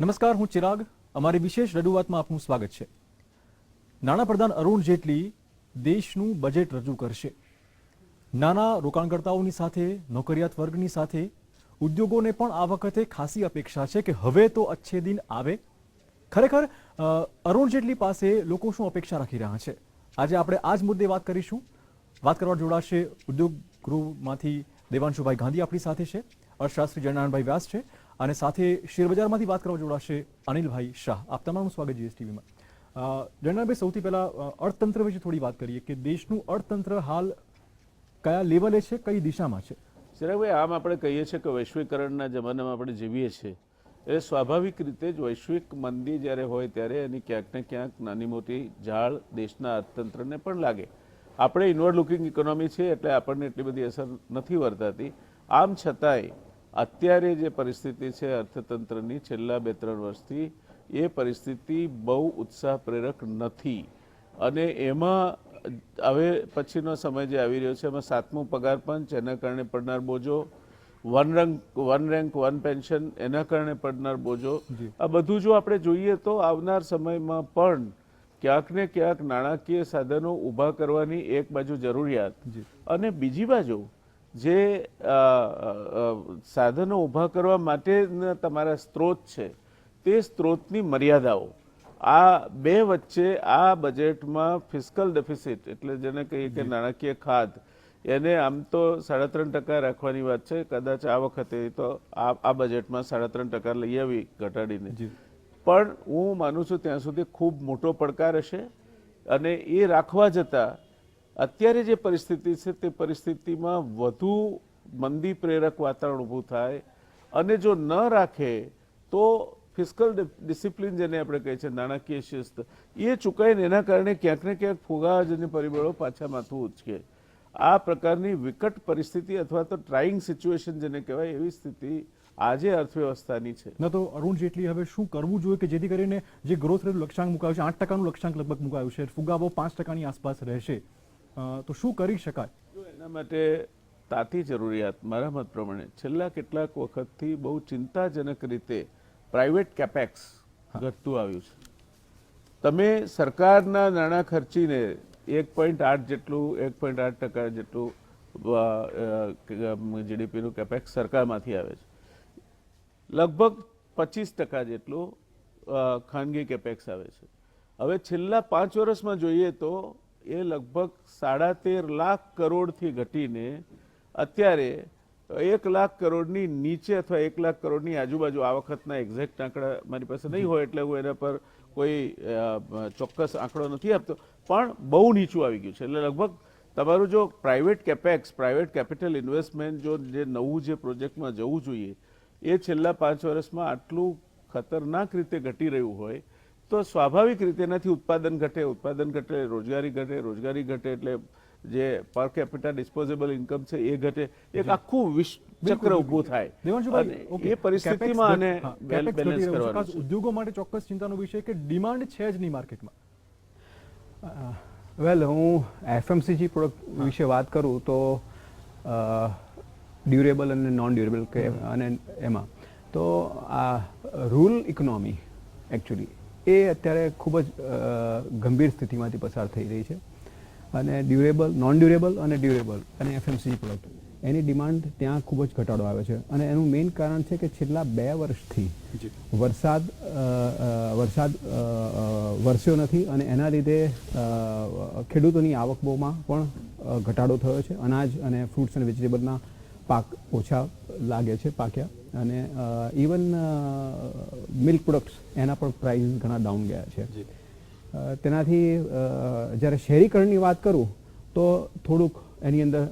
નમસ્કાર, હું ચિરાગ. અમારી વિશેષ રજૂઆતમાં આપનું સ્વાગત છે. નાણાપ્રધાન અરુણ જેટલી દેશનું બજેટ રજૂ કરશે. નાના રોકાણકર્તાઓની સાથે, નોકરિયાત વર્ગની સાથે, ઉદ્યોગોને પણ આ વખતે ખાસી અપેક્ષા છે કે હવે તો અચ્છે દિન આવે. ખરેખર અરુણ જેટલી પાસે લોકો શું અપેક્ષા રાખી રહ્યા છે? આજે આપણે આ જ મુદ્દે વાત કરીશું. વાત કરવા જોડાશે ઉદ્યોગ ગૃહમાંથી દેવાંશુભાઈ ગાંધી આપણી સાથે છે. અર્થશાસ્ત્રી જયનારાયણભાઈ વ્યાસ છે. અને સાથે શેરબજારમાંથી વાત કરવા જોડાશે અનિલભાઈ શાહ. આપ તમારું સ્વાગત જીએસટીવીમાં. જયનારાયણભાઈ સૌથી પહેલાં અર્થતંત્ર વિશે થોડી વાત કરીએ કે દેશનું અર્થતંત્ર હાલ કયા લેવલે છે, કઈ દિશામાં છે? ચિરાગભાઈ આમ આપણે કહીએ છીએ કે વૈશ્વિકરણના જમાનામાં આપણે જીવીએ છીએ. એટલે સ્વાભાવિક રીતે જ વૈશ્વિક મંદી જ્યારે હોય ત્યારે એની ક્યાંક ને ક્યાંક નાની મોટી ઝાડ દેશના અર્થતંત્રને પણ લાગે. આપણે ઇનવર્ડ લુકિંગ ઇકોનોમી છે એટલે આપણને એટલી બધી અસર નથી વર્તાતી. આમ છતાંય અત્યારે જે પરિસ્થિતિ છે અર્થતંત્રની છેલ્લા બે ત્રણ વર્ષથી એ પરિસ્થિતિ બહુ ઉત્સાહ પ્રેરક નથી. અને એમાં હવે પછીનો સમય જે આવી રહ્યો છે એમાં સાતમું પગાર પંચ એના કારણે પડનાર બોજો one rank one rank one pension એના કારણે પડનાર બોજો. આ બધું જો આપણે જોઈએ તો આવનાર સમયમાં પણ ક્યાંક ને ક્યાંક નાણાકીય સાધનો ઊભા કરવાની એક બાજુ જરૂરિયાત. અને બીજી બાજુ જે સાધનો ઊભા કરવા માટેના તમારા સ્ત્રોત છે તે સ્ત્રોતની મર્યાદાઓ. આ બે વચ્ચે આ બજેટમાં ફિસ્કલ ડેફિસિટ એટલે જેને કહીએ કે નાણાકીય ખાધ એને આમ તો સાડા ત્રણ ટકા રાખવાની વાત છે. કદાચ આ વખતે તો આ આ બજેટમાં સાડા ત્રણ ટકા લઈ આવી ઘટાડીને. પણ હું માનું છું ત્યાં સુધી ખૂબ મોટો પડકાર હશે અને એ રાખવા જતાં અત્યારે જે પરિસ્થિતિ છે તે પરિસ્થિતિમાં વધુ મંદી પ્રેરક વાતાવરણ ઊભું થાય અને જો ન રાખે તો ફિસ્કલ ડિસિપ્લિન જેને આપણે કહીએ છીએ નાણાકીય શિસ્ત, એ ચૂકાઈને એના કારણે ક્યાંક ને ક્યાંક ફુગાજન્ય પરિબળો પાછા માથું ઉચકે. આ પ્રકારની વિકટ પરિસ્થિતિ અથવા તો ટ્રાઇંગ સિચ્યુએશન જેને કહેવાય, એવી સ્થિતિ આજે અર્થવ્યવસ્થાની છે. ન તો અરુણ જેટલી હવે શું કરવું જોઈએ કે જેથી કરીને જે ગ્રોથ રેટ લક્ષ્યાંક મુકાયું છે, આઠ ટકાનું લક્ષ્યાંક લગભગ મુકાયું છે, ફુગાવો પાંચ ટકાની આસપાસ રહેશે. તો શું કરી શકાય? એના માટે તાતી જરૂરિયાત મારા મત પ્રમાણે છેલ્લા કેટલાક વખતથી બહુ ચિંતાજનક રીતે પ્રાઇવેટ કેપેક્સ ઘટતું આવ્યું છે. તમે સરકારના નાણાં ખર્ચીને એક પોઈન્ટ આઠ જેટલું એક પોઈન્ટ આઠ ટકા જેટલું જીડીપીનું કેપેક્સ સરકારમાંથી આવે છે. લગભગ પચીસ ટકા જેટલું ખાનગી કેપેક્સ આવે છે. હવે છેલ્લા પાંચ વર્ષમાં જોઈએ તો એ લગભગ સાડા તેર લાખ કરોડથી ઘટીને અત્યારે એક લાખ કરોડની નીચે અથવા એક લાખ કરોડની આજુબાજુ આ વખતના એક્ઝેક્ટ આંકડા મારી પાસે નહીં હોય એટલે હું એના પર કોઈ ચોક્કસ આંકડો નથી આપતો. પણ બહુ નીચું આવી ગયું છે. એટલે લગભગ તમારું જો private capex private capital investment જો જે નવું જે પ્રોજેક્ટમાં જવું જોઈએ, એ છેલ્લા પાંચ વર્ષમાં આટલું ખતરનાક રીતે ઘટી રહ્યું હોય તો સ્વાભાવિક રીતે એનાથી ઉત્પાદન ઘટે ઉત્પાદન ઘટે રોજગારી ઘટે રોજગારી ઘટે એટલે જે પર કેપિટા ડિસ્પોઝેબલ ઇન્કમ છે એ ઘટે. એક આખું વિશ્વ ચક્ર ઊભું થાય. અને એ પરિસ્થિતિમાં ઘટી બેલેન્સ કરવાનું ઉદ્યોગો માટે ચોક્કસ ચિંતાનો વિષય કે ડિમાન્ડ છે જ નહીં માર્કેટમાં. વેલ હું એફએમસીજી પ્રોડક્ટ વિશે વાત કરું તો ડ્યુરેબલ અને નોન ડ્યુરેબલ કે અને એમાં. તો આ રૂરલ ઇકોનોમી એકચ્યુઅલી એ અત્યારે ખૂબ જ ગંભીર સ્થિતિમાંથી પસાર થઈ રહી છે. અને ડ્યુરેબલ નોન ડ્યુરેબલ અને ડ્યુરેબલ અને એફએમસીજી પ્રોડક્ટ એની ડિમાન્ડ ત્યાં ખૂબ જ ઘટાડો આવે છે. અને એનું મેઇન કારણ છે કે છેલ્લા બે વર્ષથી વરસાદ વરસાદ વરસ્યો નથી અને એના લીધે ખેડૂતોની ખેડૂતોની આવકમાં પણ ઘટાડો થયો છે. અનાજ અને ફ્રૂટ્સ અને વેજીટેબલના પાક ઓછા લાગે છે પાક્યા. અને ઇવન મિલ્ક પ્રોડક્ટ્સ એના પણ પ્રાઇસ ઘણા ડાઉન ગયા છે. તેનાથી જ્યારે શહેરીકરણની વાત કરું તો થોડુંક એની અંદર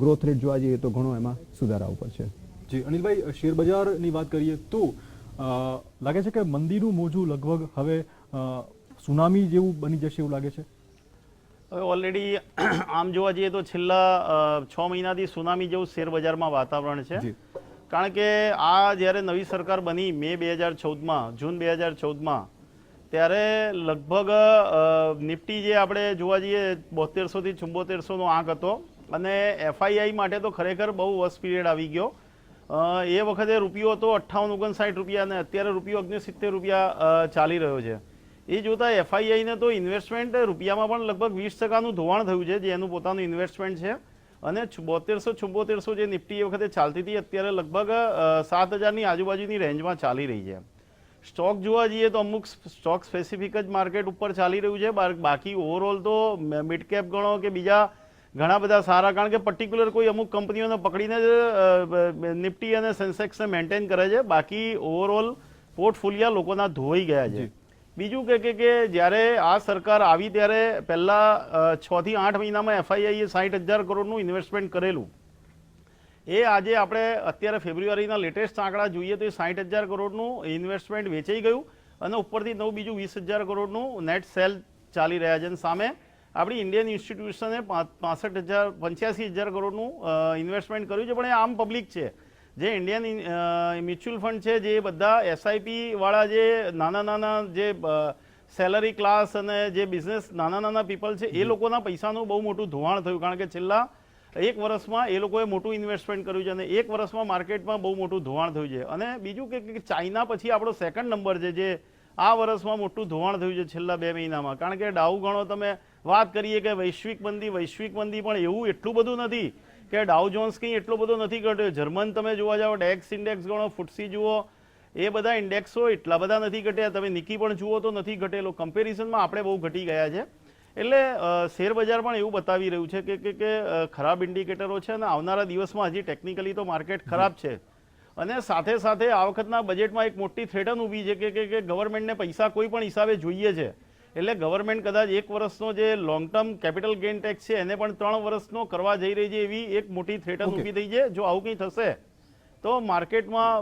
ગ્રોથ રેટ જોવા જઈએ તો ઘણો એમાં સુધારા ઉપર છે. જી અનિલભાઈ શેર બજારની વાત કરીએ તો લાગે છે કે મંદીનું મોજું લગભગ હવે સુનામી જેવું બની જશે એવું લાગે છે? હવે ઓલરેડી આમ જોવા જઈએ તો છેલ્લા છ મહિનાથી સુનામી જેવું શેર બજારમાં વાતાવરણ છે. જી. કારણ કે આ જ્યારે નવી સરકાર બની મે બે હજાર ચૌદમાં, જૂન બે હજાર ચૌદમાં, ત્યારે લગભગ નિફ્ટી જે આપણે જોવા જઈએ બોતેરસોથી ચુંબોતેરસોનો આંક હતો અને એફઆઈઆઈ માટે તો ખરેખર બહુ વસ પીરિયડ આવી ગયો. એ વખતે રૂપિયો હતો અઠ્ઠાવન, ઓગણસાઠ રૂપિયા અને અત્યારે રૂપિયો ઓગણસિત્તેર રૂપિયા ચાલી રહ્યો છે. એ જોતાં એફઆઈઆઈને તો ઇન્વેસ્ટમેન્ટ રૂપિયામાં પણ લગભગ વીસ ટકાનું ધોવાણ થયું છે, જે એનું પોતાનું ઇન્વેસ્ટમેન્ટ છે. અને બોતેરસો ચુંબોતેરસો જે નિફ્ટી એ વખતે ચાલતી હતી, અત્યારે લગભગ સાત હજારની આજુબાજુની રેન્જમાં ચાલી રહી છે. સ્ટોક જોવા જઈએ તો અમુક સ્ટોક સ્પેસિફિક જ માર્કેટ ઉપર ચાલી રહ્યું છે. બાકી ઓવરઓલ તો મિડ કેપ ગણો કે બીજા ઘણા બધા સારા, કારણ કે પર્ટિક્યુલર કોઈ અમુક કંપનીઓને પકડીને જ નિફ્ટી અને સેન્સેક્સને મેન્ટેન કરે છે. બાકી ઓવરઓલ પોર્ટફોલિયા લોકોના ધોઈ ગયા છે. બીજું કે કે જ્યારે આ સરકાર આવી ત્યારે પહેલાં છ થી આઠ મહિનામાં એફઆઈઆઈએ સાઠ હજાર કરોડનું ઇન્વેસ્ટમેન્ટ કરેલું. એ આજે આપણે અત્યારે ફેબ્રુઆરીના લેટેસ્ટ આંકડા જોઈએ તો એ સાઠ હજાર કરોડનું ઇન્વેસ્ટમેન્ટ વેચાઈ ગયું અને ઉપરથી નવું બીજું વીસ હજાર કરોડનું નેટ સેલ ચાલી રહ્યા છે. અને સામે આપણી ઇન્ડિયન ઇન્સ્ટિટ્યુશને પાસઠ હજાર, પંચ્યાસી હજાર કરોડનું ઇન્વેસ્ટમેન્ટ કર્યું છે. પણ એ આમ પબ્લિક છે. જે ઇન્ડિયન મ્યુચ્યુઅલ ફંડ છે જે બધા એસઆઈપી વાળા જે નાના નાના જે સેલરી ક્લાસ અને જે બિઝનેસ નાના નાના પીપલ છે એ લોકોના પૈસાનું બહુ મોટું ધોવાણ થયું. કારણ કે છેલ્લા એક વર્ષમાં એ લોકોએ મોટું ઇન્વેસ્ટમેન્ટ કર્યું છે અને એક વર્ષમાં માર્કેટમાં બહુ મોટું ધોવાણ થયું છે. અને બીજું કે ચાઇના પછી આપણો સેકન્ડ નંબર છે જે આ વર્ષમાં મોટું ધોવાણ થયું છે છેલ્લા બે મહિનામાં. કારણ કે ડાઉ ગણો તમે વાત કરીએ કે વૈશ્વિક મંદી વૈશ્વિક મંદી પણ એવું એટલું બધું નથી. કે ડાઉ જોન્સ કંઈ એટલો બધો નથી ઘટ્યો. જર્મન તમે જોવા જાઓ ડેક્સ ઇન્ડેક્સ ગણો, ફૂટસી જુઓ, એ બધા ઇન્ડેક્સો એટલા બધા નથી ઘટ્યા. તમે નિકી પણ જુઓ તો નથી ઘટેલો. કમ્પેરિઝનમાં આપણે બહુ ઘટી ગયા છે. એટલે શેરબજાર પણ એવું બતાવી રહ્યું છે કે કે ખરાબ ઇન્ડિકેટરો છે અને આવનારા દિવસમાં હજી ટેકનિકલી તો માર્કેટ ખરાબ છે. અને સાથે સાથે આ વખતના બજેટમાં એક મોટી થ્રેટન ઊભી છે કે કે, ગવર્મેન્ટને પૈસા કોઈ પણ હિસાબે જોઈએ છે. એટલે ગવર્મેન્ટ કદાચ એક વર્ષનો જે long term capital gain tax છે એને પણ ત્રણ વર્ષનો કરવા જઈ રહી છે એવી એક મોટી થ્રેટન ઊભી થઈ છે. જો આવું કંઈ થશે તો માર્કેટમાં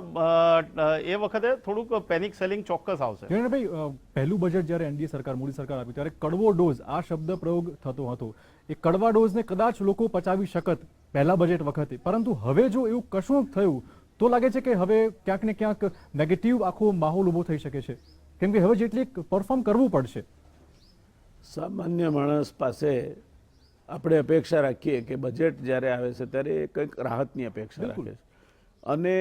એ વખતે થોડુંક પેનિક સેલિંગ ચોક્કસ આવશે. ભાઈ પહેલું બજેટ જ્યારે એનડીએ સરકાર મોદી સરકાર આપી ત્યારે કડવો ડોઝ આ શબ્દ પ્રયોગ થતો હતો. એ કડવા ડોઝને કદાચ લોકો પચાવી શકત પહેલા બજેટ વખતે. પરંતુ હવે જો એવું કશું થયું તો લાગે છે કે હવે ક્યાંક ને ક્યાંક નેગેટિવ આખો માહોલ ઊભો થઈ શકે છે. કેમ કે હવે જેટલી પરફોર્મ કરવું પડશે. સામાન્ય માણસ પાસે આપણે અપેક્ષા રાખીએ કે બજેટ જ્યારે આવે છે ત્યારે એ કંઈક રાહતની અપેક્ષા રાખે છે. અને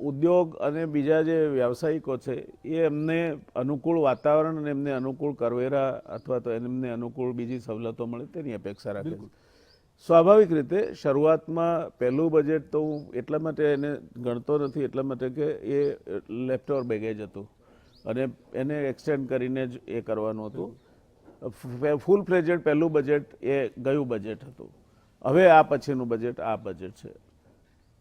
ઉદ્યોગ અને બીજા જે વ્યાવસાયિકો છે એ એમને અનુકૂળ વાતાવરણ અને એમને અનુકૂળ કરવેરા અથવા તો એમને અનુકૂળ બીજી સવલતો મળે તેની અપેક્ષા રાખે છે. સ્વાભાવિક રીતે શરૂઆતમાં પહેલું બજેટ તો હું એટલા માટે એને ગણતો નથી એટલા માટે કે એ લેફ્ટ ઓવર બેગેજ હતું અને એને એક્સટેન્ડ કરીને જ એ કરવાનું હતું. ફૂલ ફ્લેજેડ પહેલું બજેટ એ ગયું બજેટ હતું. હવે આ પછીનું બજેટ આ બજેટ છે.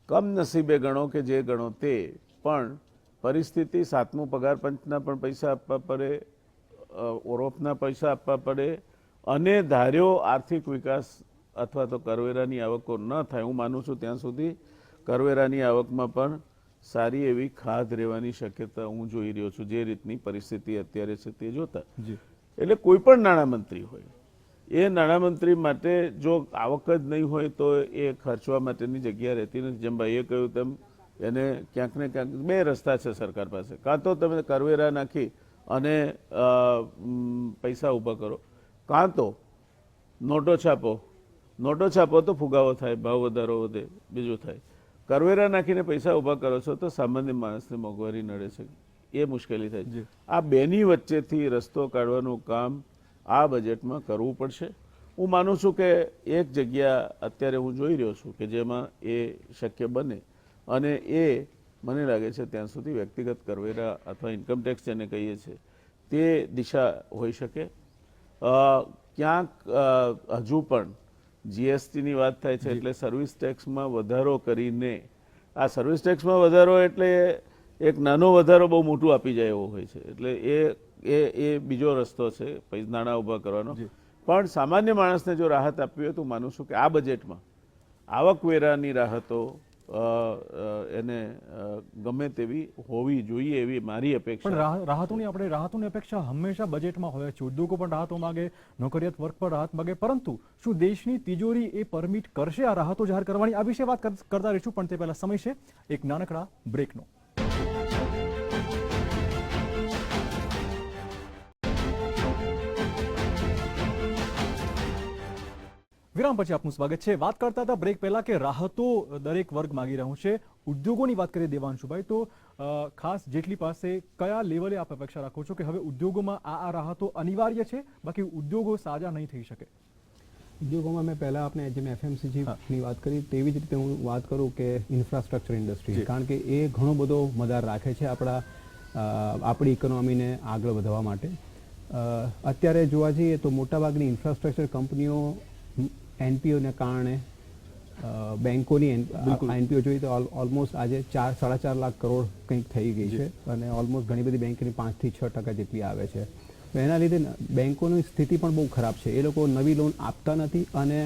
કમનસીબે ગણો કે જે ગણો તે, પણ પરિસ્થિતિ સાતમું પગાર પંચના પણ પૈસા આપવા પડે ઓરોફના પૈસા આપવા પડે, અને ધાર્યો આર્થિક વિકાસ અથવા તો કરવેરાની આવકો ન થાય, હું માનું છું ત્યાં સુધી કરવેરાની આવકમાં પણ સારી એવી ખાધ રહેવાની શક્યતા હું જોઈ રહ્યો છું, જે રીતની પરિસ્થિતિ અત્યારે છે તે જોતા. એટલે કોઈ પણ નાણામંત્રી હોય, એ નાણામંત્રી માટે જો આવક જ નહીં હોય તો એ ખર્ચવા માટેની જગ્યા રહેતી નથી. જેમ ભાઈએ કહ્યું તેમ, એને ક્યાંક ને ક્યાંક બે રસ્તા છે સરકાર પાસે. કાં તો તમે કરવેરા નાખી અને પૈસા ઊભા કરો. કાં તો નોટો છાપો. નોટો છાપો તો ફુગાવો થાય, ભાવ વધારો વધે, બીજું થાય. કરવેરા નાખીને પૈસા ઊભા કરો છો તો સામાન્ય માણસને મોંઘવારી નડે છે. એ મુશ્કેલી થાય છે. આ બેની વચ્ચેથી રસ્તો કાઢવાનું કામ આ બજેટમાં કરવું પડશે. હું માનું છું કે એક જગ્યા અત્યારે હું જોઈ રહ્યો છું કે જેમાં એ શક્ય બને અને એ મને લાગે છે ત્યાં સુધી વ્યક્તિગત કરવેરા અથવા ઇન્કમટેક્સ જેને કહીએ છીએ તે દિશા હોઈ શકે. ક્યાંક હજુ પણ જીએસટીની વાત થાય છે એટલે સર્વિસ ટેક્સમાં વધારો કરીને આ સર્વિસ ટેક્સમાં વધારો એટલે એક નાનો વધારો બહુ મોટું આપી જાય એવો હોય છે. એટલે એ એ એ બીજો રસ્તો છે પૈસા નાણાં ઊભા કરવાનો. પણ સામાન્ય માણસને જો રાહત આપવી હોય તો હું માનું છું કે આ બજેટમાં આવકવેરાની રાહતો એને ગમે તેવી હોવી જોઈએ એવી મારી અપેક્ષા. રાહ- રાહતોની આપણે રાહતોની અપેક્ષા હંમેશા બજેટમાં હોય છે. ઉદ્યોગો પણ રાહતો માગે નોકરિયાત વર્ગ પણ રાહત માગે. પરંતુ શું દેશની તિજોરી એ પરમિટ કરશે આ રાહતો જાહેર કરવાની? આ વિશે વાત કરતા રહીશું પણ તે પહેલા સમય છે. એક નાનકડા બ્રેકનો વિરામ પછી આપનું સ્વાગત છે. વાત કરતા હતા બ્રેક પહેલા કે રાહતો દરેક વર્ગ માંગી રહ્યું છે. ઉદ્યોગોની વાત કરીએ દેવાંશુભાઈ તો ખાસ જેટલી પાસે કયા લેવલે આપ અપેક્ષા રાખો છો કે હવે ઉદ્યોગોમાં આ આ રાહતો અનિવાર્ય છે? બાકી ઉદ્યોગો સાજા નહીં થઈ શકે. ઉદ્યોગોમાં મેં પહેલા આપણે જેમ એફએમસીજીની વાત કરી તેવી જ રીતે હું વાત કરું કે ઇન્ફ્રાસ્ટ્રક્ચર ઇન્ડસ્ટ્રી કારણ કે એ ઘણો બધો મદાર રાખે છે આપણા આપણી ઇકોનોમીને આગળ વધવા માટે. અત્યારે જોવા જઈએ તો મોટાભાગની ઇન્ફ્રાસ્ટ્રક્ચર કંપનીઓ એનપીઓને કારણે બેન્કોની એનપીઓ જોઈએ તો ઓલમોસ્ટ આજે ચાર સાડા ચાર લાખ કરોડ કંઈક થઈ ગઈ છે અને ઓલમોસ્ટ ઘણી બધી બેંકની પાંચથી છ ટકા જેટલી આવે છે. તો એના લીધે બેન્કોની સ્થિતિ પણ બહુ ખરાબ છે. એ લોકો નવી લોન આપતા નથી અને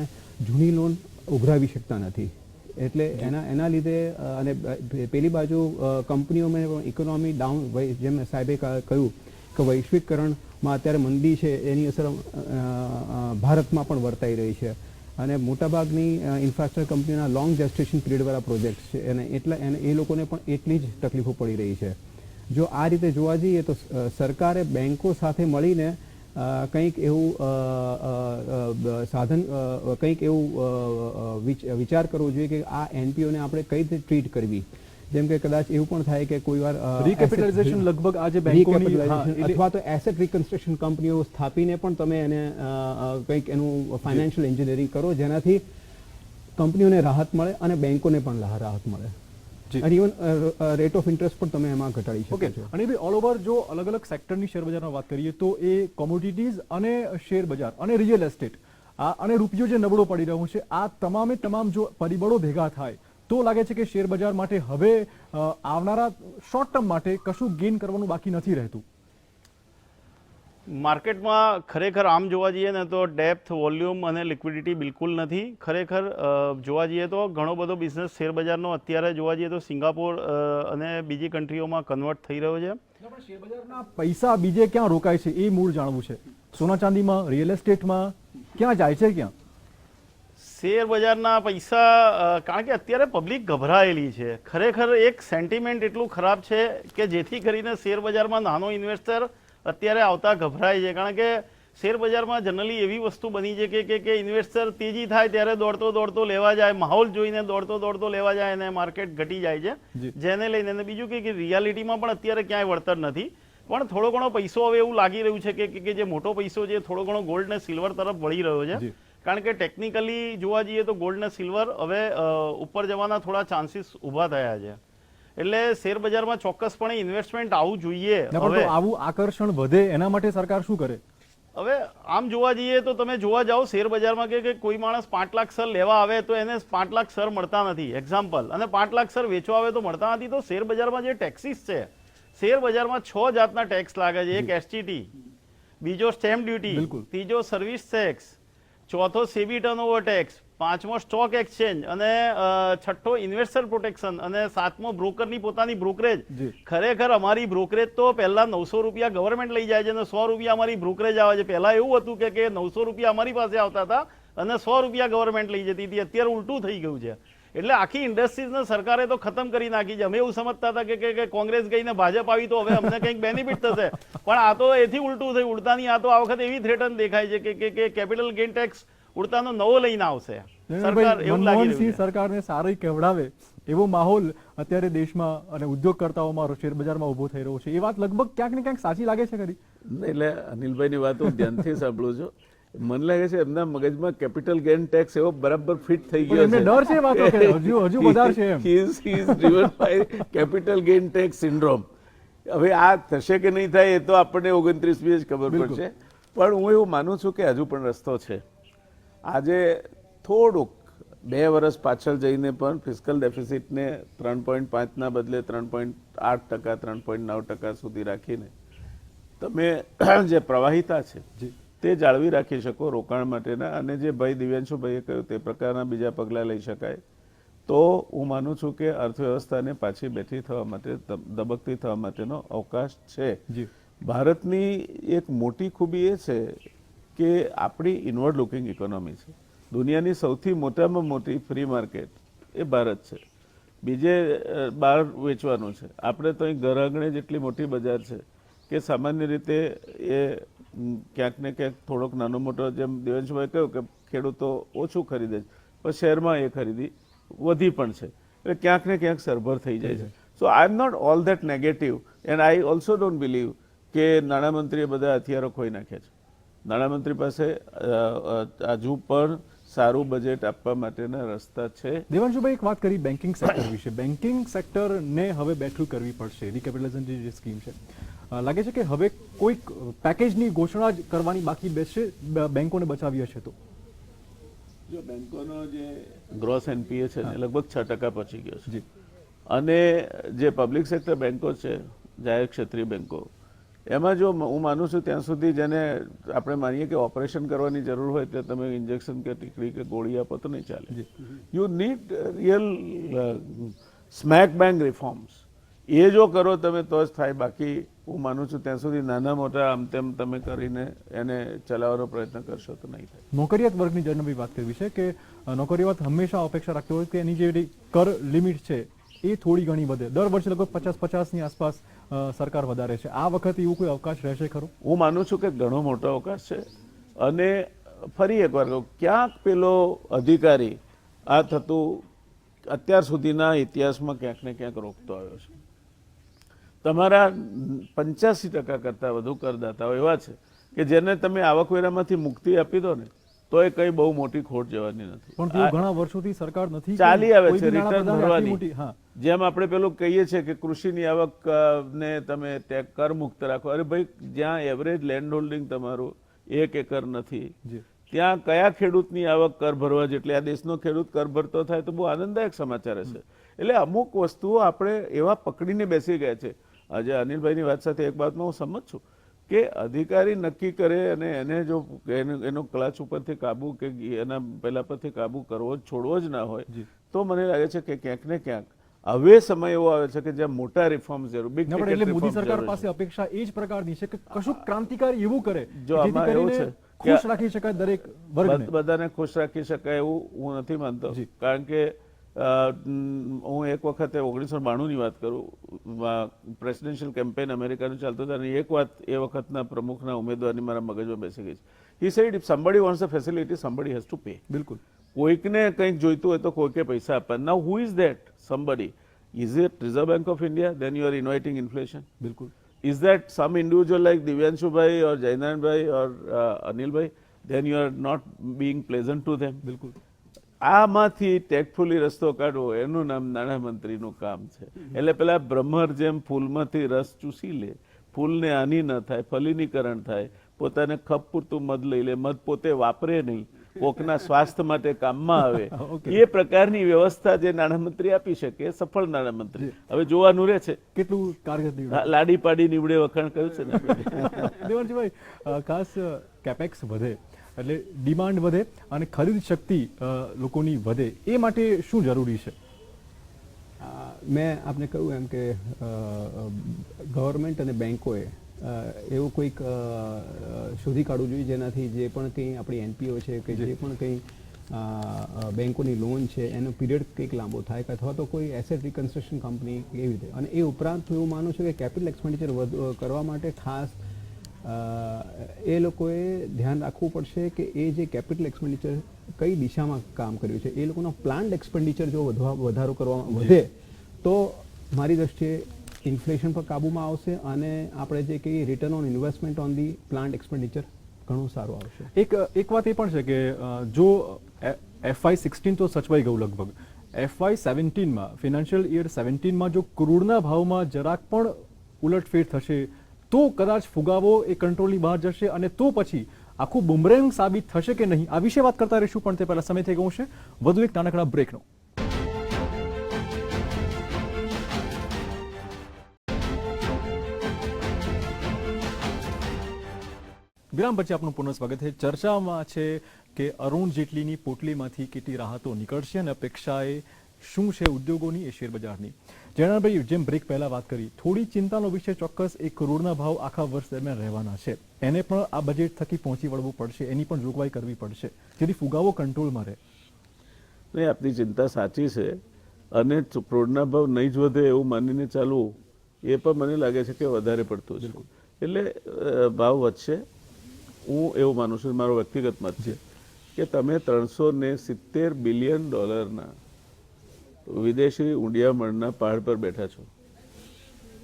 જૂની લોન ઉઘરાવી શકતા નથી. એટલે એના એના લીધે અને પેલી બાજુ કંપનીઓમાં પણ ઇકોનોમી ડાઉન જેમ સાહેબે કહ્યું કે વૈશ્વિકરણમાં અત્યારે મંદી છે એની અસર ભારતમાં પણ વર્તાઈ રહી છે. અને મોટાભાગની ઇન્ફ્રાસ્ટ્રક્ચર કંપનીઓના લોંગ જેસ્ટેશન પીરિયડવાળા પ્રોજેક્ટ્સ છે. અને એટલા એને એ લોકોને પણ એટલી જ તકલીફો પડી રહી છે. જો આ રીતે જોવા જઈએ તો સરકારે બેન્કો સાથે મળીને કંઈક એવું સાધન કંઈક એવું વિચાર કરવો જોઈએ કે આ એનપીઓને આપણે કઈ રીતે ટ્રીટ કરવી. જેમ કે કદાચ એવું પણ થાય કે કોઈ વાર રીકેપિટલાઇઝેશન લગભગ આજે બેંકોની- અથવા તો એસેટ રિકન્સ્ટ્રક્શન કંપનીઓ સ્થાપીને પણ તમે એને કંઈક એનું ફાઇનાન્શિયલ એન્જિનિયરિંગ કરો જેનાથી કંપનીઓને રાહત મળે અને બેંકોને પણ રાહત મળે. અને ઇવન રેટ ઓફ ઇન્ટરેસ્ટ પણ તમે એમાં ઘટાડી શકો છો. અને ભાઈ ઓલ ઓવર જો અલગ અલગ સેક્ટરની શેર બજારમાં વાત કરીએ તો એ કોમોડિટીઝ અને શેર બજાર અને રિયલ એસ્ટેટ આ અને રૂપિયો જે નબળો પડી રહ્યો છે આ તમામે તમામ જો પરિબળો ભેગા થાય તો લાગે છે કે શેર બજાર માટે હવે આવનારા શોર્ટ ટર્મ માટે કશું ગેઇન કરવાનું બાકી નથી રહેતું. માર્કેટમાં ખરેખર આમ જોવા જઈએ ને તો ડેપ્થ વોલ્યુમ અને લિક્વિડિટી બિલકુલ નથી. ખરેખર જોવા જઈએ તો ઘણો બધો બિઝનેસ શેર બજારનો અત્યારે જોવા જઈએ તો સિંગાપોર અને બીજી કન્ટ્રીઓમાં કન્વર્ટ થઈ રહ્યો છે. પૈસા બીજે ક્યાં રોકાય છે એ મૂળ જાણવું છે. સોના ચાંદીમાં રિયલ એસ્ટેટમાં ક્યાં જાય છે ક્યાં? શેર બજારના પૈસા કારણ કે અત્યારે પબ્લિક ગભરાયેલી છે. ખરેખર એક સેન્ટિમેન્ટ એટલું ખરાબ છે કે જેથી કરીને શેર બજારમાં નાનો ઇન્વેસ્ટર અત્યારે આવતા ગભરાય છે. કારણ કે શેર બજારમાં જનરલી એવી વસ્તુ બની છે કે કે કે ઇન્વેસ્ટર તેજી થાય ત્યારે દોડતો દોડતો લેવા જાય માહોલ જોઈને દોડતો દોડતો લેવા જાય અને માર્કેટ ઘટી જાય છે. જેને લઈને અને બીજું કે રિયાલિટીમાં પણ અત્યારે ક્યાંય વળતર નથી. પણ થોડો ઘણો પૈસો હવે એવું લાગી રહ્યું છે કે જે મોટો પૈસો છે થોડો ઘણો ગોલ્ડ ને સિલ્વર તરફ વળી રહ્યો છે. કારણ કે ટેકનિકલી જોવા જઈએ તો ગોલ્ડ ને સિલ્વર હવે ઉપર જવાના થોડા ચાન્સીસ ઊભા થયા છે. એટલે શેર બજારમાં ચોક્કસપણે ઇન્વેસ્ટમેન્ટ આવવું જોઈએ. હવે આવું આકર્ષણ વધે એના માટે સરકાર શું કરે? હવે આમ જોવા જઈએ તો તમે જોવા જાઓ શેર બજારમાં કે કોઈ માણસ પાંચ લાખ સર લેવા આવે તો એને પાંચ લાખ સર મળતા નથી. એક્ઝામ્પલ અને પાંચ લાખ સર વેચવા આવે તો મળતા નથી તો શેર બજારમાં જે ટેક્સીસ છે શેર બજારમાં છ જાતના ટેક્સ લાગે છે. એક એસટીટી બીજો સ્ટેમ્પ ડ્યુટી બિલકુલ. ત્રીજો સર્વિસ ટેક્સ ચોથો સેબી ટર્નઓવર ટેક્સ પાંચમો સ્ટોક એક્સચેન્જ અને છઠ્ઠો ઇન્વેસ્ટર પ્રોટેક્શન અને સાતમો બ્રોકરની પોતાની બ્રોકરેજ. ખરેખર અમારી બ્રોકરેજ તો પહેલા નવસો રૂપિયા ગવર્મેન્ટ લઈ જાય છે અને સો રૂપિયા અમારી બ્રોકરેજ આવે છે. પહેલા એવું હતું કે કે નવસો રૂપિયા અમારી પાસે આવતા હતા અને સો રૂપિયા ગવર્મેન્ટ લઈ જતી હતી. અત્યારે ઉલટું થઈ ગયું છે. એટલે આખી ઇન્ડસ્ટ્રીઝને સરકારે તો ખતમ કરી નાખી છે. અમે એવું સમજતા હતા કે- કોંગ્રેસ ગઈને ભાજપ આવી તો હવે અમને કંઈક બેનિફિટ થશે. પણ આ તો એથી ઉલટું થયું. ઉડતાની આ તો આ વખત એવી થ્રેટન દેખાય છે કે- કે કે કેપિટલ ગેઇન ટેક્સ ઉડતાનો નવો લઈને આવશે. સરકાર એવું લાગી મનમોહનસિંહ રહ્યું છે. સરકારને સારી કહેવડાવે એવો માહોલ અત્યારે દેશમાં અને ઉદ્યોગકર્તાઓમાં શેર બજારમાં ઊભો થઈ રહ્યો છે. એ વાત લગભગ ક્યાંક ને ક્યાંક સાચી લાગે છે ખરી. એટલે અનિલભાઈની વાત હું ધ્યાનથી સાંભળું છું. મને લાગે છે એમના મગજમાં કેપિટલ ગેન ટેક્સ એવો બરાબર ફિટ થઈ ગયો છે. ડર છે વાતો કે હજુ હજુ વધારે છે એમ. Is is he by capital gain tax syndrome હવે આ થશે કે નહીં થાય એ તો આપણને ઓગણત્રીસમી જ ખબર. પડશે. પણ હું એવું માનું છું કે હજુ પણ રસ્તો છે. આજે થોડુંક બે વર્ષ પાછળ જઈને પણ ફિઝિકલ ડેફિસિટને ત્રણ પોઈન્ટ પાંચના બદલે ત્રણ પોઈન્ટ આઠ ટકા ત્રણ પોઈન્ટ નવ ટકા સુધી રાખીને તમે જે પ્રવાહિતા છે જી. તે જાળવી રાખી શકો રોકાણ માટેના. અને જે ભાઈ દિવ્યાંશુભાઈએ કહ્યું તે પ્રકારના બીજા પગલાં લઈ શકાય. તો હું માનું છું કે અર્થવ્યવસ્થાને પાછી બેઠી થવા માટે ધબકતી દબકતી થવા માટેનો અવકાશ છે. જી. ભારતની એક મોટી ખૂબી એ છે કે આપણી ઇનવર્ડ લુકિંગ ઇકોનોમી છે. દુનિયાની સૌથી મોટામાં મોટી ફ્રી માર્કેટ એ ભારત છે. બીજે બહાર વેચવાનું છે. આપણે તો અહીં ઘર આંગણે જેટલી મોટી બજાર છે કે સામાન્ય રીતે એ ક્યાંક ને ક્યાંક થોડોક નાનો મોટો જેમ દેવેન્દ્રભાઈ કહ્યું કે ખેડૂતો ઓછું ખરીદે છે, પણ શહેરમાં એ ખરીદી વધી પણ છે. એટલે ક્યાંક ને ક્યાંક સરભર થઈ જાય છે. So I am not all that negative and I also don't believe કે નાણામંત્રીએ બધા હથિયારો ખોઈ નાખ્યા છે. નાણામંત્રી પાસે હજુ પણ સારું બજેટ આપવા માટેના રસ્તા છે. દેવાંશુભાઈ, એક વાત કરી બેન્કિંગ સેક્ટર વિશે. બેન્કિંગ સેક્ટરને હવે બેઠું કરવી પડશે. રિકેપિટલાઇઝેશન જે સ્કીમ છે. લાગે છે કે હવે કોઈક પેકેજની ઘોષણા જ કરવાની બાકી બેસશે બેંકોને બચાવી હશે તો? જો બેંકોનો જે ગ્રોસ એનપીએ છે ને લગભગ છ ટકા પહોંચી ગયો છે. જી. અને જે પબ્લિક સેક્ટર બેંકો છે જાહેર ક્ષેત્રીય બેંકો એમાં જો હું માનું છું ત્યાં સુધી જેને આપણે માનીએ કે ઓપરેશન કરવાની જરૂર હોય તે તમે ઇન્જેક્શન કે ટીકડી કે ગોળી આપો તો નહીં ચાલે. You need real smack bank reforms. એ જો કરો તમે તો જ થાય બાકી હું માનું છું ત્યાં સુધી નાના મોટા આમ તેમ તમે કરીને એને ચલાવવાનો પ્રયત્ન કરશો તો નહીં થાય. નોકરિયાત વર્ગની જનરલી વાત કરવી છે કે નોકરિયાત હંમેશા અપેક્ષા રાખતી હોય કે એની જે કર લિમિટ છે એ થોડી ઘણી વધે. દર વર્ષે લગભગ પચાસ પચાસની આસપાસ સરકાર વધારે છે. આ વખતે એવું કોઈ અવકાશ રહેશે ખરો? હું માનું છું કે ઘણો મોટો અવકાશ છે. અને ફરી એકવાર કહું ક્યાંક પેલો અધિકારી આ થતું અત્યાર સુધીના ઇતિહાસમાં ક્યાંક ને ક્યાંક રોકતો આવ્યો છે. તમારા પંચ્યાસી ટકા કરતાં વધુ કરદાતાઓ એવા છે કે જેને તમે આવકવેરામાંથી મુક્તિ આપી દો ને તો એ કઈ બહુ મોટી ખોટ જવાની નથી. પણ ઘણા વર્ષોથી સરકાર નથી ચાલી આવે છે રિટર્ન ભરવાની. જેમ આપણે પેલું કહીએ છીએ કે કૃષિની આવક ને તમે કર મુક્ત રાખો. અરે ભાઈ જ્યાં એવરેજ લેન્ડ હોલ્ડિંગ તમારું એક એકર નથી ત્યાં કયા ખેડૂતની આવક કર ભરવા જેટલી આ દેશનો ખેડૂત કર ભરતો થાય તો બહુ આનંદદાયક સમાચાર હશે. એટલે અમુક વસ્તુઓ આપણે એવા પકડીને બેસી ગયા છે. આજે અનિલભાઈની વાત સાથે એક વાતમાં હું સંમત છું કે અધિકારી નક્કી કરે અને એને જો એનો ક્લાચ ઉપરથી કાબુ કે એના પહેલા પરથી કાબુ કરવો છોડવો જ ના હોય તો મને લાગે છે કે ક્યાંક ને ક્યાંક હવે સમય એવો આવે છે કે જ્યાં મોટા રિફોર્મ જરૂર બિગ એટલે મોદી સરકાર પાસે અપેક્ષા એ જ પ્રકારની છે કે કશું ક્રાંતિકારી એવું કરે જો આમાં એવું છે ખુશ રાખી શકાય દરેક વર્ગને. બધ- બધાને ખુશ રાખી શકાય એવું હું નથી માનતો. કારણ કે હું એક વખતે ઓગણીસો બાણુંની વાત કરું પ્રેસિડેન્શિયલ કેમ્પેન અમેરિકાનું ચાલતું હતું અને એક વાત એ વખતના પ્રમુખના ઉમેદવારની મારા મગજમાં બેસી ગઈ છે. He said if somebody wants a facility somebody has to pay બિલકુલ. કોઈકને કંઈક જોઈતું હોય તો કોઈકે પૈસા આપવા now who is that somebody is it Reserve Bank of India then you are inviting inflation બિલકુલ. Is that some individual like દિવ્યાંશુભાઈ or જયનારાયણભાઈ or Anilbhai then you are not being pleasant to them. બિલકુલ. આમાંથી ટેકફુલી રસ્તો કાઢવો એનું નામ નાણામંત્રીનું કામ છે. એટલે પેલા બ્રહ્મર જેમ ફૂલમાંથી રસ ચૂસી લે ફૂલને હાનિ ન થાય ફલિનીકરણ થાય પોતાને ખપ પૂરતું મધ લઈ લે મધ પોતે વાપરે નહીં કોકના સ્વાસ્થ્ય માટે કામમાં આવે. એ પ્રકારની વ્યવસ્થા જે નાણામંત્રી આપી શકે સફળ નાણામંત્રી. હવે જોવાનું રહે છે. કેટલું કારગર લાડી પાડી નીવડે વખાણ કર્યું છે ને? દેવાંશભાઈ ખાસ કેપેક્સ વધે. એટલે ડિમાન્ડ વધે અને ખરીદ શક્તિ લોકોની વધે. એ માટે શું જરૂરી છે? મેં આપને કહ્યું એમ કે ગવર્મેન્ટ અને બેન્કોએ એવું કોઈક શોધી કાઢવું જોઈએ જેનાથી જે પણ કંઈ આપણી એનપીઓ છે કે જે. પણ કંઈ બેન્કોની લોન છે એનો પીરિયડ કંઈક લાંબો થાય કે અથવા તો કોઈ એસેટ રિકન્સ્ટ્રક્શન કંપની એવી રીતે. અને એ ઉપરાંત હું એવું માનું છું કે કેપિટલ એક્સપેન્ડિચર વધ કરવા માટે ખાસ એ લોકોએ ધ્યાન રાખવું પડશે કે એ જે કેપિટલ એક્સપેન્ડિચર કઈ દિશામાં કામ કર્યું છે એ લોકોનો પ્લાન્ડ એક્સપેન્ડિચર જો વધવા વધારો કરવામાં વધે તો મારી દ્રષ્ટિએ ઇન્ફ્લેશન પર કાબૂમાં આવશે અને આપણે જે કહીએ return on investment on the plant expenditure ઘણું સારું આવશે. એક એક વાત એ પણ છે કે જો એફઆઈ સિક્સટીન તો સચવાઈ ગયું લગભગ. એફઆઈ સેવન્ટીનમાં ફિનાન્શિયલ યર સેવન્ટીનમાં જો ક્રૂડના ભાવમાં જરાક પણ ઉલટફેર થશે તો કદાચ ફુગાવો એ કંટ્રોલની બહાર જશે અને તો પછી આખું બુમરેંગ સાબિત થશે કે નહીં, આ વિશે વાત કરતા રહીશું, પણ તે પહેલા સમય થઈ ગયો છે. વધુ એક નાનકડા બ્રેકનો વિરામ પછી આપનું પુનઃ સ્વાગત છે. ચર્ચામાં છે કે અરુણ જેટલીની પોટલીમાંથી કેટલી રાહતો નીકળશે અને અપેક્ષાએ શું છે ઉદ્યોગોની એ શેરબજારની. જયનાભાઈ જેમ બ્રેક પહેલા વાત કરી થોડી ચિંતાનો વિષય ચોક્કસ એક કરોડના ભાવ આખા વર્ષ દરમિયાન રહેવાના છે. એને પણ આ બજેટ થકી પહોંચી વળવું પડશે એની પણ જોગવાઈ કરવી પડશે. જેથી ફુગાવો કંટ્રોલમાં રહે. નહીં આપની ચિંતા સાચી છે. અને કરોડના ભાવ નહીં જ વધે એવું માનીને ચાલવું એ પણ મને લાગે છે કે વધારે પડતું છે એટલે ભાવ વધશે. હું એવું માનું છું મારો વ્યક્તિગત મત છે કે તમે ત્રણસો ને સિત્તેર બિલિયન ડોલરના વિદેશી ઊંડિયામણના પહાડ પર બેઠા છો.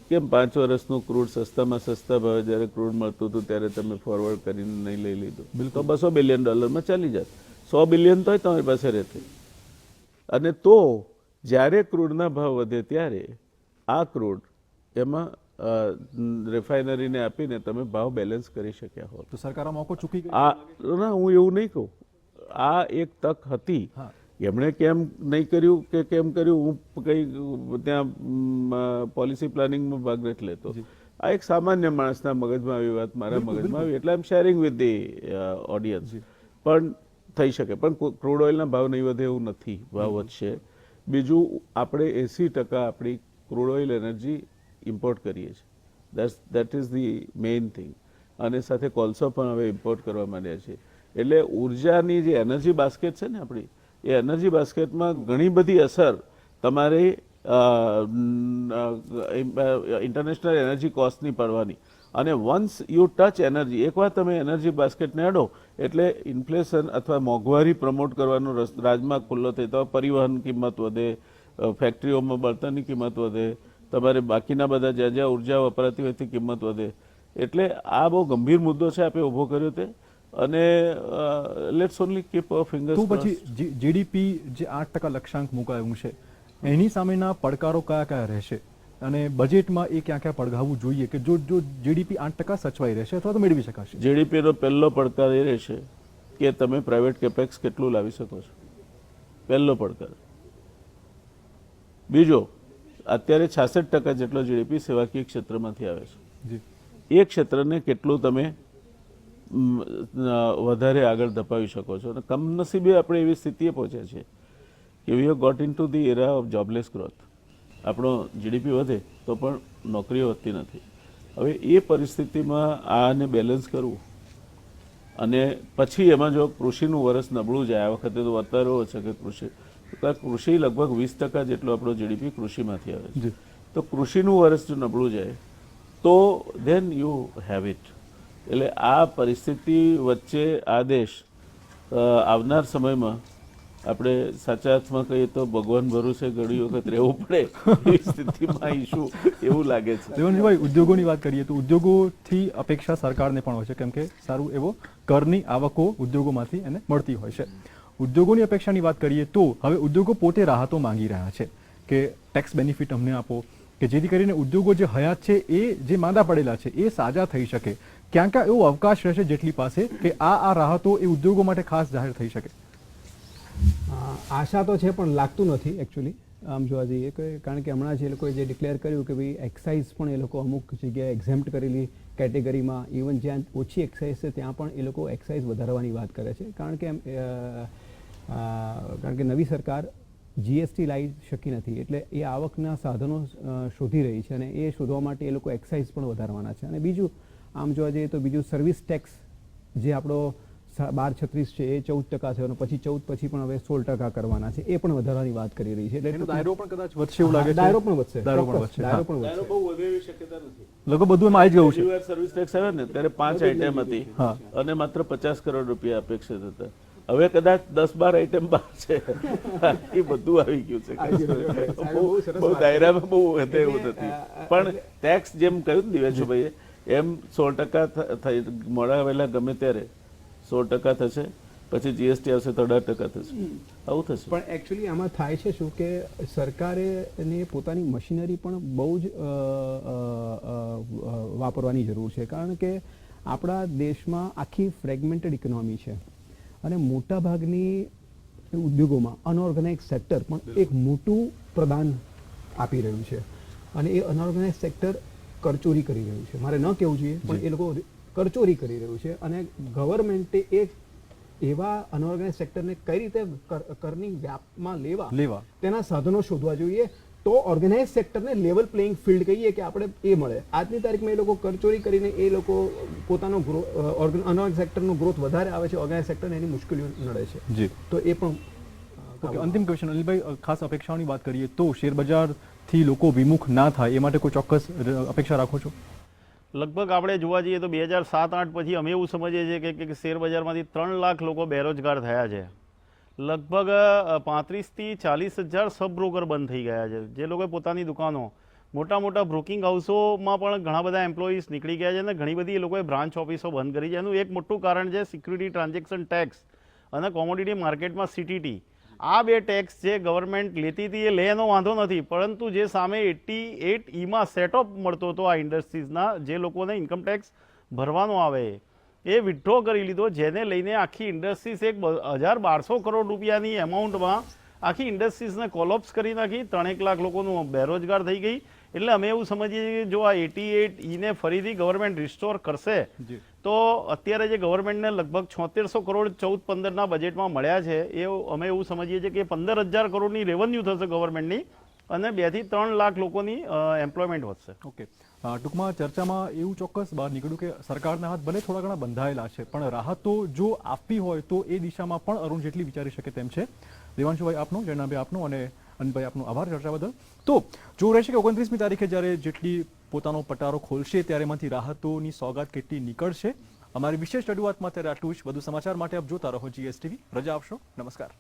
કેમ પાંચ વર્ષનું ક્રૂડ સસ્તામાં સસ્તા ભાવે જ્યારે ક્રૂડ મળતું હતું ત્યારે તમે ફોરવર્ડ કરીને નહીં લઈ લીધું. બિલકુલ બસો બિલિયન ડોલરમાં ચાલી જાત સો બિલિયન તોય તમારી પાસે રહેતી અને તો જ્યારે ક્રૂડના ભાવ વધે ત્યારે આ ક્રૂડ એમાં રિફાઇનરીને આપીને તમે ભાવ બેલેન્સ કરી શક્યા હોત. તો સરકાર મોકો ચૂકી આ ના હું એવું નહીં કહું. આ એક તક હતી. હા. એમણે કેમ નહીં કર્યું કે કેમ કર્યું? હું કંઈ ત્યાં પોલિસી પ્લાનિંગમાં ભાગ નથી લેતો. આ એક સામાન્ય માણસના મગજમાં આવી વાત મારા મગજમાં આવી. એટલે આમ શેરિંગ વિથ ધી ઓડિયન્સ પણ થઈ શકે. પણ ક્રૂડ ઓઇલના ભાવ નહીં વધે એવું નથી. ભાવ વધશે. બીજું આપણે એંસી ટકા આપણી ક્રૂડ ઓઇલ એનર્જી ઇમ્પોર્ટ કરીએ છીએ. That's that is the main thing અને સાથે કોલસો પણ હવે ઇમ્પોર્ટ કરવા માંડ્યા છે. એટલે ઉર્જાની જે એનર્જી બાસ્કેટ છે ને આપણી એ એનર્જી બાસ્કેટમાં ઘણી બધી અસર તમારે ઇન્ટરનેશનલ એનર્જી કોસ્ટની પડવાની. અને વન્સ યુ ટચ એનર્જી, એકવાર તમે એનર્જી બાસ્કેટને અડો, એટલે ઇન્ફ્લેશન અથવા મોંઘવારી પ્રમોટ કરવાનો રસ, રાજમાર્ગ ખુલ્લો થઈ તો પરિવહન કિંમત વધે ફેક્ટરીઓમાં બળતણની કિંમત વધે, તમારે બાકીના બધા જ્યાં જ્યાં ઊર્જા વપરાતી હોય તે કિંમત વધે. એટલે આ બહુ ગંભીર મુદ્દો છે આપણે ઊભો કર્યો તે. અને લેટ્સ ઓનલી કીપ ફિંગર્સ તો પછી જીડીપી જે આઠ ટકા લક્ષ્યાંક મુકાયું છે એની સામેના પડકારો કયા કયા રહેશે? અને બજેટમાં એ ક્યાં ક્યાં પડઘાવવું જોઈએ કે જો જો જીડીપી આઠ ટકા સચવાઈ રહેશે અથવા તો મેળવી શકાશે? જીડીપીનો પહેલો પડકાર એ રહેશે કે તમે પ્રાઇવેટ કેપેક્સ કેટલું લાવી શકો છો. પહેલો પડકાર. બીજો અત્યારે છાસઠ ટકા જેટલો જીડીપી સેવાકીય ક્ષેત્રમાંથી આવે છે. એ ક્ષેત્રને કેટલું તમે વધારે આગળ ધપાવી શકો છો. અને કમનસીબે આપણે એવી સ્થિતિએ પહોંચ્યા છે કે we have got in to the era of jobless growth આપણો જીડીપી વધે તો પણ નોકરીઓ વધતી નથી. હવે એ પરિસ્થિતિમાં આને બેલેન્સ કરવું અને પછી એમાં જો કૃષિનું વર્ષ નબળું જાય આ વખતે તો વધારો છે કે કૃષિ કૃષિ લગભગ વીસ ટકા જેટલો આપણો જીડીપી કૃષિમાંથી આવે છે. તો કૃષિનું વર્ષ જો નબળું જાય તો ધેન યુ હેવ ઇટ એટલે આ પરિસ્થિતિ વચ્ચે આ દેશ આવનાર સમયમાં આપણે સાચા અર્થમાં કહીએ તો ભગવાન ભરોસે ઘણી વખત રહેવું પડે એવી સ્થિતિમાં ઈશુ એવું લાગે છે. દેવનજીભાઈ, ઉદ્યોગોની વાત કરીએ તો ઉદ્યોગોથી અપેક્ષા સરકારને પણ હોય છે, કેમ કે સારું એવો કરની આવકો ઉદ્યોગોમાંથી એને મળતી હોય છે. ઉદ્યોગોની અપેક્ષાની વાત કરીએ તો હવે ઉદ્યોગો પોતે રાહતો માંગી રહ્યા છે કે ટેક્સ બેનિફિટ અમને આપો, કે જેથી કરીને ઉદ્યોગો જે હયાત છે એ જે માંદા પડેલા છે એ સાજા થઈ શકે. ક્યાં ક્યાં એવો અવકાશ રહેશે જેટલી પાસે કે આ આ રાહતો એ ઉદ્યોગો માટે ખાસ જાહેર થઈ શકે. આશા તો છે પણ લાગતું નથી એકચ્યુઅલી આમ જોવા જઈએ કે કારણ કે હમણાં જ લોકોએ જે ડિક્લેર કર્યું કે ભાઈ એક્સાઇઝ પણ એ લોકો અમુક જગ્યાએ એક્ઝેમ્પ્ટ કરેલી કેટેગરીમાં ઇવન જ્યાં ઓછી એક્સાઇઝ છે ત્યાં પણ એ લોકો એક્સાઇઝ વધારવાની વાત કરે છે. કારણ કે એમ, કારણ કે નવી સરકાર જીએસટી લાવી શકી નથી એટલે એ આવકના સાધનો શોધી રહી છે અને એ શોધવા માટે એ લોકો એક્સાઇઝ પણ વધારવાના છે. અને બીજું આમ જોવા જઈએ તો બીજું સર્વિસ ટેક્સ જે આપણો બાર છત્રીસ છે એ ચૌદ ટકા છે અને પછી ચૌદ પછી પણ હવે સોળ ટકા કરવાના છે એ પણ વધારાની વાત કરી રહી છે. એટલે દાયરો પણ કદાચ વધશે એવું લાગે છે? દાયરો પણ વધશે દાયરો પણ વધશે દાયરો પણ વધશે. બહુ વધે એવી શક્યતા નથી. લગભગ બધું એમાં આવી જ ગયું છે. સર્વિસ ટેક્સ આવ્યો ને ત્યારે પાંચ આઈટમ હતી અને માત્ર પચાસ કરોડ રૂપિયા અપેક્ષિત હતા હવે કદાચ દસ બાર આઈટમ બાર છે. એ બધું આવી ગયું છે. બહુ દાયરામાં બહુ વધે એવું નથી. પણ ટેક્સ જેમ કહ્યું ને દિવેશભાઈએ એમ સો ટકા થ- થઈ મળાવેલા ગમે ત્યારે સો ટકા થશે પછી જીએસટી આવશે તો અઢાર ટકા થશે. આવું થશે. પણ એકચ્યુઅલી આમાં થાય છે શું કે સરકારે ને પોતાની મશીનરી પણ બહુ જ વાપરવાની જરૂર છે. કારણ કે આપણા દેશમાં આખી ફ્રેગમેન્ટેડ ઇકોનોમી છે. અને મોટાભાગની ઉદ્યોગોમાં અનઓર્ગેનાઇઝ સેક્ટર પણ એક મોટું પ્રદાન આપી રહ્યું છે. અને એ અનઓર્ગેનાઇઝ સેક્ટર કરચોરી કરી રહ્યું છે. મારે ન કહેવું જોઈએ પણ એ લોકો કરચોરી કરી રહ્યું છે અને ગવર્મેન્ટે એક એવા અનઓર્ગેનાઇઝ સેક્ટરને કઈ રીતે કર- કરની વ્યાપમાં લેવા? લેવા. તેના સાધનો શોધવા જોઈએ તો ઓર્ગેનાઇઝ સેક્ટરને લેવલ પ્લેઇંગ ફિલ્ડ કહીએ કે આપણે એ મળે. આજની તારીખમાં એ લોકો કરચોરી કરીને એ લોકો પોતાનો અનઓર્ગેનાઇઝ સેક્ટરનો ગ્રોથ વધારે આવે છે ઓર્ગેનાઇઝ સેક્ટરને એની મુશ્કેલીઓ નડે છે. જી. તો એ પણ અંતિમ ક્વેશ્ચન અનિલભાઈ ખાસ અપેક્ષાઓની વાત કરીએ તો શેર બજારથી લોકો વિમુખ ના થાય, એ માટે કોઈ ચોક્કસ અપેક્ષા રાખો છો? લગભગ આપણે જોવા જઈએ તો બે હજાર સાત આઠ પછી અમે એવું સમજીએ છીએ કે- કે શેર બજારમાંથી ત્રણ લાખ લોકો બેરોજગાર થયા છે. લગભગ પાંત્રીસથી ચાલીસ હજાર સબ બ્રોકર બંધ થઈ ગયા છે. જે લોકોએ પોતાની દુકાનો, મોટા મોટા બ્રોકિંગ હાઉસોમાં પણ ઘણા બધા એમ્પ્લોઈઝ નીકળી ગયા છે અને ઘણી બધી એ લોકોએ બ્રાન્ચ ઓફિસો બંધ કરી છે. એનું એક મોટું કારણ છે સિક્યુરિટી ટ્રાન્ઝેક્શન ટેક્સ અને કોમોડિટી માર્કેટમાં સીટીટી. આ બે ટેક્સ જે ગવર્મેન્ટ લેતી હતી એ લે, એનો વાંધો નથી. પરંતુ જે સામે એટી એટ ઈમાં સેટઅપ મળતો હતો આ ઇન્ડસ્ટ્રીઝના જે લોકોને ઇન્કમ ટેક્સ ભરવાનો આવે, એ વિથડ્રો કરી લીધો. જેને લઈને આખી ઇન્ડસ્ટ્રીઝ એક હજાર બારસો કરોડ રૂપિયાની એમાઉન્ટમાં આખી ઇન્ડસ્ટ્રીઝને કોલોપ્સ કરી નાખી. ત્રણેક લાખ લોકોનું બેરોજગાર થઈ ગઈ. એટલે અમે એવું સમજીએ છીએ કે જો આ એટી એટ ઈને ફરીથી ગવર્મેન્ટ રિસ્ટોર કરશે તો અત્યારે જે ગવર્મેન્ટને લગભગ છોતેરસો કરોડ ચૌદ પંદરના બજેટમાં મળ્યા છે એ અમે એવું સમજીએ છીએ કે પંદર હજાર કરોડની રેવન્યુ થશે ગવર્મેન્ટની અને બેથી ત્રણ લાખ લોકોની એમ્પ્લોયમેન્ટ વધશે. ઓકે. ટૂંકમાં ચર્ચામાં એવું ચોક્કસ બહાર નીકળ્યું કે સરકારના હાથ ભલે થોડા ઘણા બંધાયેલા છે પણ રાહતો જો આપવી હોય તો એ દિશામાં પણ અરુણ જેટલી વિચારી શકે તેમ છે. દેવાંશુભાઈ આપનો જયનાભાઈ આપનો અને અનભાઈ આપનો આભાર ચર્ચા બદલ. તો જો રહેશે કે ઓગણત્રીસમી તારીખે જ્યારે જેટલી પોતાનો પટારો ખોલશે, ત્યારે એમાંથી રાહતોની સોગાત કેટલી નીકળશે? અમારી વિશેષ રજૂઆતમાં ત્યારે આટલું જ. વધુ સમાચાર માટે આપ જોતા રહો જીએસટીવી રજા આપશો. નમસ્કાર.